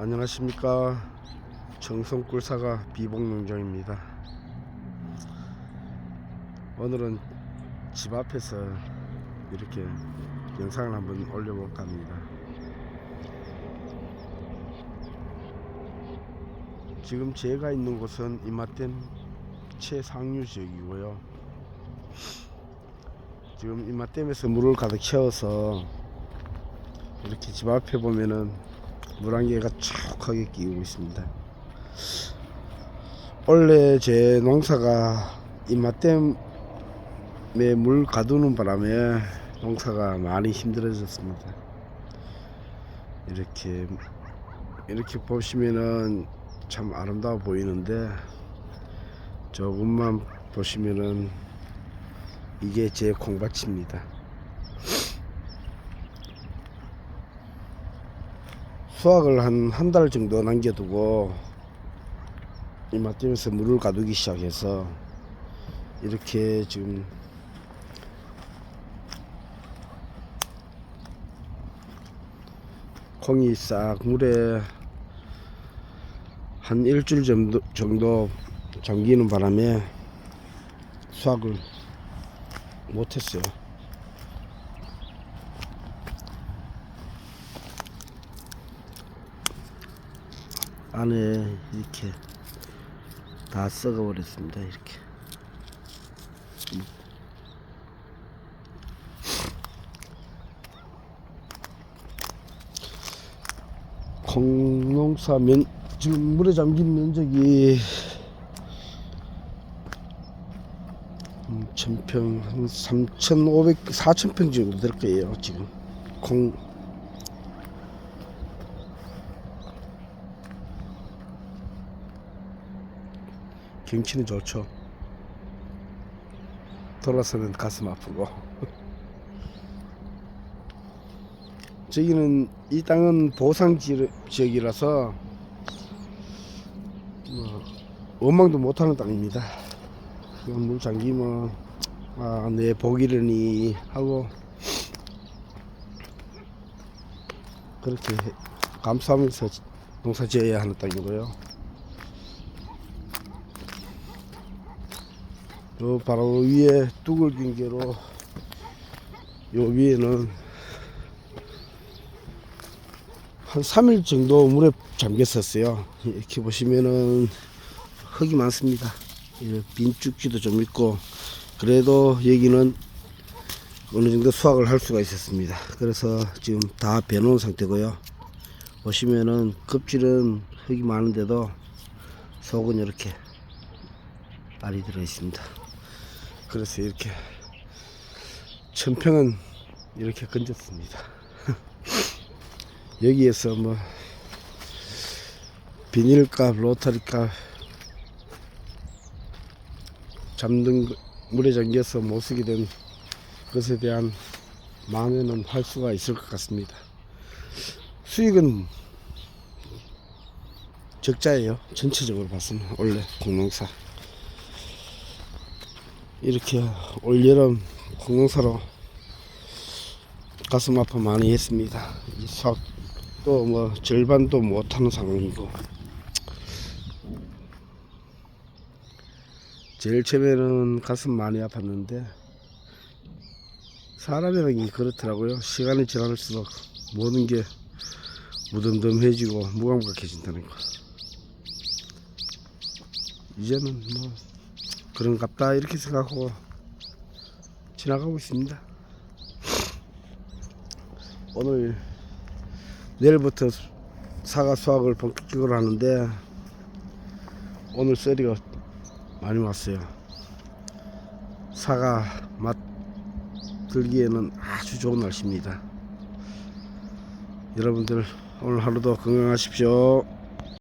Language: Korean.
안녕하십니까. 정성꿀사가 비봉농장입니다. 오늘은 집 앞에서 이렇게 영상을 한번 올려볼까 합니다. 지금 제가 있는 곳은 이마댐 최상류 지역이고요. 지금 이마댐에서 물을 가득 채워서 이렇게 집 앞에 보면은 물안개가 촉하게 끼고 있습니다. 원래 제 농사가 이마댐에 물 가두는 바람에 농사가 많이 힘들어졌습니다. 이렇게 이렇게 보시면은 참 아름다워 보이는데 조금만 보시면은 이게 제 콩밭입니다. 수확을 한 한 달 정도 남겨두고 이마댐에서 물을 가두기 시작해서 이렇게 지금 콩이 싹 물에 한 일주일 정도, 정도 잠기는 바람에 수확을 못했어요. 안에 이렇게 다 썩어 버렸습니다. 이렇게. 콩농사 면 지금 물에 잠긴 면적이 음, 천평 한 3,500, 4,000평 정도 될 거예요. 지금 콩 경치는 좋죠. 돌아서면 가슴 아프고. 저기는 이 땅은 보상 지- 지역이라서 뭐 원망도 못하는 땅입니다. 물 잠기면 아내 복이려니 하고 그렇게 감수하면서 농사 지어야 하는 땅이고요. 요 바로 위에 빙계로 요 위에는 한 3일 정도 물에 잠겼었어요. 이렇게 보시면은 흙이 많습니다. 예, 빈쭉지도 좀 있고 그래도 여기는 어느 정도 수확을 할 수가 있었습니다. 그래서 지금 다 배놓은 상태고요. 보시면은 껍질은 흙이 많은데도 속은 이렇게 알이 들어 있습니다. 그래서 이렇게 천평은 이렇게 건졌습니다. 여기에서 뭐 비닐값, 로타리값 잠든 거- 물에 잠겨서 못 쓰게 된 것에 대한 만회는 할 수가 있을 것 같습니다. 수익은 적자예요. 전체적으로 봤으면 원래 공농사 이렇게 올여름 공농사로 가슴 아파 많이 했습니다. 이 수확도 뭐 절반도 못하는 상황이고 제일 처음에는 가슴 많이 아팠는데 사람이라는 게 그렇더라고요. 시간이 지날수록 모든 게 무덤덤해지고 무감각해진다는 거. 이제는 뭐 그런갑다 이렇게 생각하고 지나가고 있습니다. 오늘 내일부터 사과 수확을 본격적으로 하는데 오늘 썰이가 많이 왔어요. 사과 맛 들기에는 아주 좋은 날씨입니다. 여러분들 오늘 하루도 건강하십시오.